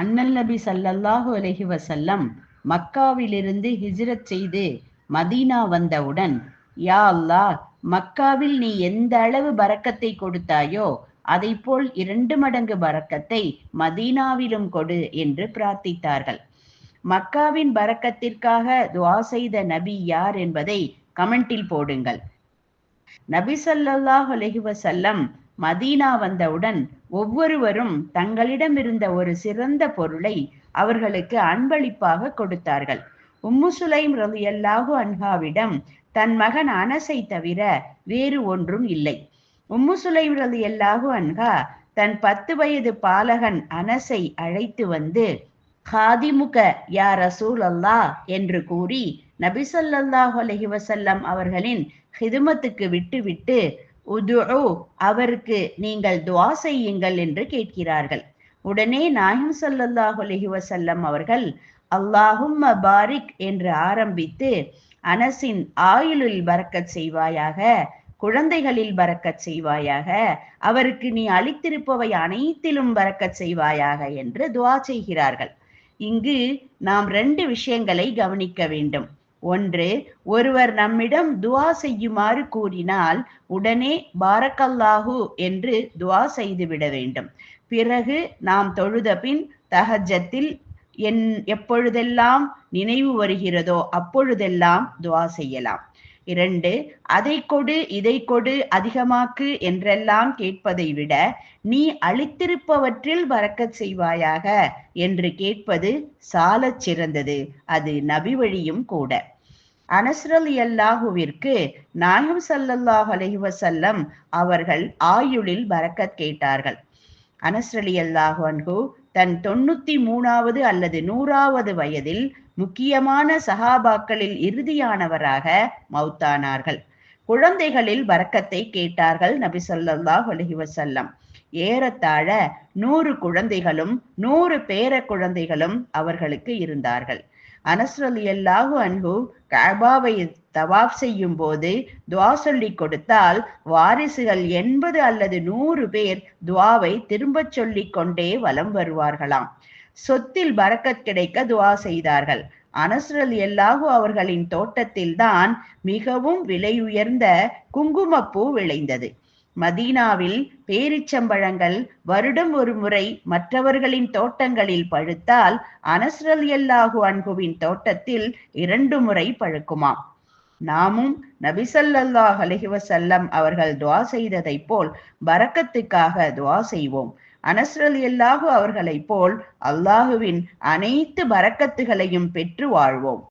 அண்ணல் நபி ஸல்லல்லாஹு அலைஹி வஸல்லம் மக்காவிலிருந்து ஹிஜ்ரத் செய்து மதீனா வந்தவுடன் யா அல்லாஹ் மக்காவில் நீ எந்த அளவு பறக்கத்தை கொடுத்தாயோ அதைப்போல் இரண்டு மடங்கு பறக்கத்தை மதீனாவிலும் கொடு என்று பிரார்த்தித்தார்கள். மக்காவின் பறக்கத்திற்காக துவா செய்த நபி யார் என்பதை கமெண்டில் போடுங்கள். நபி சல்லாஹ் அலஹிவசல்லம் மதீனா வந்தவுடன் ஒவ்வொருவரும் தங்களிடம் இருந்த ஒரு சிறந்த பொருளை அவர்களுக்கு அன்பளிப்பாக கொடுத்தார்கள். உம்மு சுலைம் ரலியல்லாஹு அன்ஹாவிடம் தன் மகன் அனசை தவிர வேறு ஒன்றும் இல்லை. உம்மு சுலைம் ரலியல்லாஹு அன்ஹா தன் பத்து வயது பாலகன் அனசை அழைத்து வந்து காதிமுக யா ரசூல் அல்லாஹ் என்று கூறி நபி அலஹி வசல்லம் அவர்களின் ஹிதுமத்துக்கு விட்டுவிட்டு உதுஉ அவருக்கு நீங்கள் துவா செய்யுங்கள் என்று கேட்கிறார்கள். உடனே நாயம் சல்லல்லாஹ் அலஹி வசல்லம் அவர்கள் அல்லாஹும் பாரிக் என்று ஆரம்பித்து அனசின் ஆயுளில் பறக்கச் செய்வாயாக குழந்தைகளில் பறக்கச் செய்வாயாக அவருக்கு நீ அளித்திருப்பவை அனைத்திலும் பறக்கச் செய்வாயாக என்று துவா செய்கிறார்கள். இங்கு நாம் ரெண்டு விஷயங்களை கவனிக்க வேண்டும். ஒன்று ஒருவர் நம்மிடம் துவா செய்யுமாறு கூறினால் உடனே பாரக்கல்லாஹு என்று துவா செய்துவிட வேண்டும். பிறகு நாம் தொழுத பின் தஹஜத்தில் என் எப்பொழுதெல்லாம் நினைவு வருகிறதோ அப்பொழுதெல்லாம் துவா செய்யலாம். இரண்டு அதை கொடு இதை கொடு அதிகமாக்கு என்றெல்லாம் கேட்பதை விட நீ அளித்திருப்பவற்றில் வரக்கச் செய்வாயாக என்று கேட்பது சாலச் சிறந்தது. அது நபி வழியும் கூட. அனஸ்ரலி அல்லாஹுவிற்கு நாயம் சல்லல்லாஹ் அலஹி வசல்லம் அவர்கள் ஆயுளில் பரக்கத் கேட்டார்கள். அனஸ்ரலி அல்லாஹு தன் தொண்ணூத்தி மூணாவது அல்லது நூறாவது வயதில் முக்கியமான சஹாபாக்களில் இறுதியானவராக மௌத்தானார்கள். குழந்தைகளில் வரக்கத்தை கேட்டார்கள் நபி சொல்லாஹ் அலஹி வசல்லம் ஏறத்தாழ நூறு குழந்தைகளும் நூறு பேர குழந்தைகளும் அவர்களுக்கு இருந்தார்கள். அனஸ்ரலி அல்லாஹு அன்பு கபாவை தவாப் செய்யும் போது துவா சொல்லி கொடுத்தால் வாரிசுகள் எண்பது அல்லது நூறு பேர் துவாவை திரும்பச் சொல்லிக் கொண்டே வலம் வருவார்களாம். சொத்தில் பரக்கத் கிடைக்க துவா செய்தார்கள். அனஸ்ரல் எல்லாகு அவர்களின் தோட்டத்தில்தான் மிகவும் விலை உயர்ந்த குங்குமப்பூ விளைந்தது. மதீனாவில் பேரிச்சம்பழங்கள் வருடம் ஒரு முறை மற்றவர்களின் தோட்டங்களில் பழுத்தால் அனஸ்ரல் எல்லாஹு அன்புவின் தோட்டத்தில் இரண்டு முறை பழுக்குமாம் நாமும் நபிசல்லாஹ் அலஹிவசல்லம் அவர்கள் துவா செய்ததை போல் பரக்கத்துக்காக துவா செய்வோம். அனஸ்ரல் எல்லாஹு அவர்களைப் போல் அல்லாஹுவின் அனைத்து பரக்கத்துகளையும் பெற்று வாழ்வோம்.